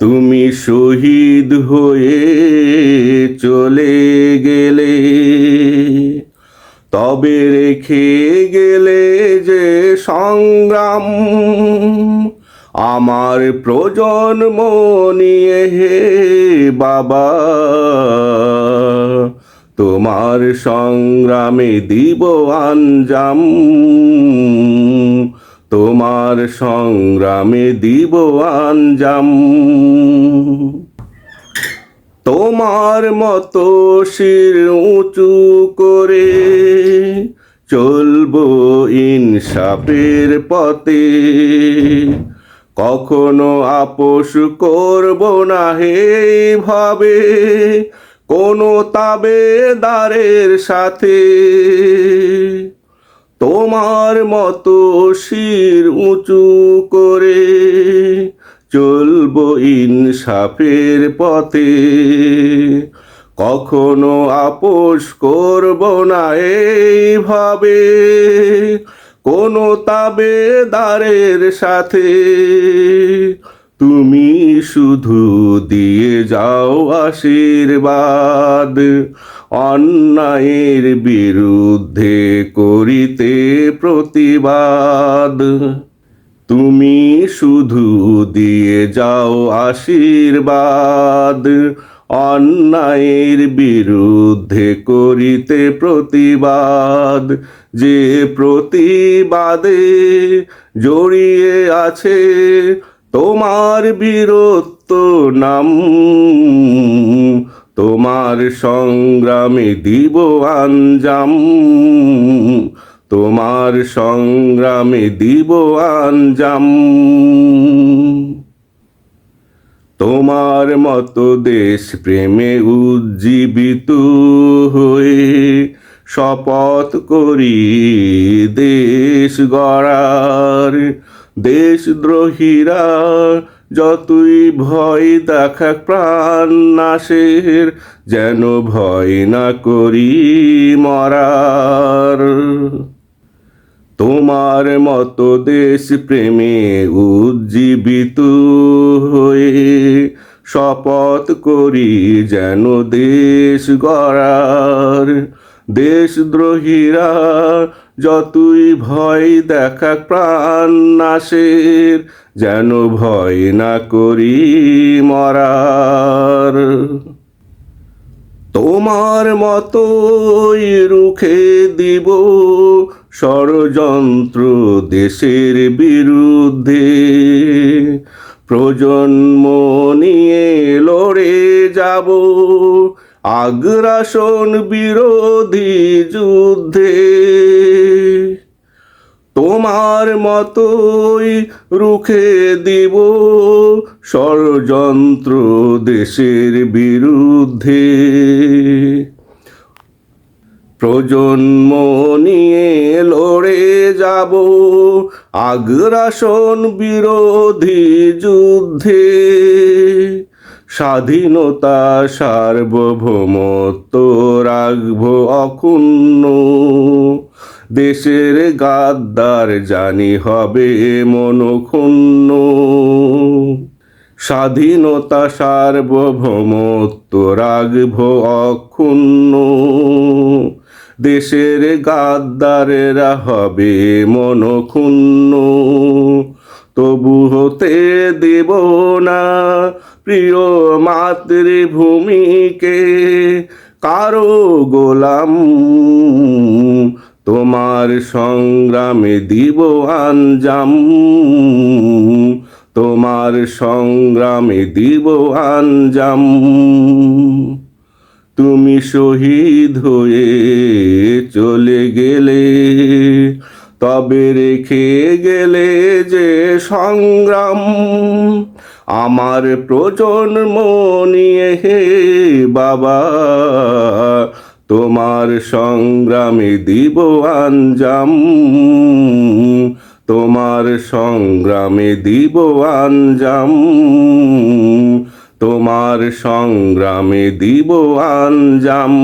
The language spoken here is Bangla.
তুমি শহীদ হয়ে চলে গেলে, তবে রেখে গেলে যে সংগ্রাম, আমার প্রজন্ম নিয়ে হে বাবা। তোমার সংগ্রামে দিব আঞ্জাম তোমার সংগ্রামে দিব আঞ্জাম। তোমার মতো শির উঁচু করে চলব ইনসাফের পথে। কখনো আপোষ করব না হে ভাবে, কোনো তাবেদারের সাথে। তোমার মতো শির উঁচু করে চলবো ইনসাফের পথে। কখনো আপোষ করব না এইভাবে। কোনো তাবেদারের সাথে। তুমি শুধু দিয়ে যাও আশীর্বাদ। অন্যায়ের বিরুদ্ধে করিতে প্রতিবাদ। তুমি শুধু দিয়ে যাও আশীর্বাদ। অন্যায়ের বিরুদ্ধে করিতে প্রতিবাদ। যে প্রতিবাদে জড়িয়ে আছে তোমার বীরত্ব নাম তোমার সংগ্রামে দিব আঞ্জাম। তোমার সংগ্রামে দিব আঞ্জাম। তোমার মতো দেশ প্রেমে উজ্জীবিত হয়ে শপথ করি দেশ গড়ার। দেশদ্রোহীরা যতই ভয় দেখা প্রাণ নাশের, যেন ভয় না করি মরার। তোমার মতো দেশ প্রেমে উজ্জীবিত হয়ে, শপথ করি যেন দেশ গড়ার। দেশদ্রোহীরা যতই ভয় দেখা প্রাণ নাশের যেন ভয় না করি মরার। তোমার মতোই রুখে দিব ষড়যন্ত্র দেশের বিরুদ্ধে। প্রজন্ম নিয়ে লড়ে যাব আগ্রাসন বিরোধী যুদ্ধে। তোমার মতোই রুখে দিব ষড়যন্ত্র দেশের বিরুদ্ধে। প্রজন্ম নিয়ে লড়ে যাব আগ্রাসন বিরোধী যুদ্ধে। স্বাধীনতা সার্বভৌমত্ব রাখব অক্ষুণ্ণ। দেশের গাদ্দার জানি হবে মনক্ষুণ্ণ। স্বাধীনতা, সার্বভৌমত্ব, রাখব অক্ষুণ্ণ। দেশের গাদ্দারেরা হবে মনক্ষুণ্ণ। তবু হতে দেব না প্রিয় মাতৃভূমিকে, কারও গোলাম তোমার সংগ্রামে দিব আঞ্জাম। তোমার সংগ্রামে দিব আঞ্জাম। তুমি শহীদ হয়ে চলে গেলে, তবে রেখে গেলে যে সংগ্রাম। আমার প্রজন্ম নিয়ে হে বাবা তোমার সংগ্রামে দিব আঞ্জাম। তোমার সংগ্রামে দিব আঞ্জাম। তোমার সংগ্রামে দিব আঞ্জাম।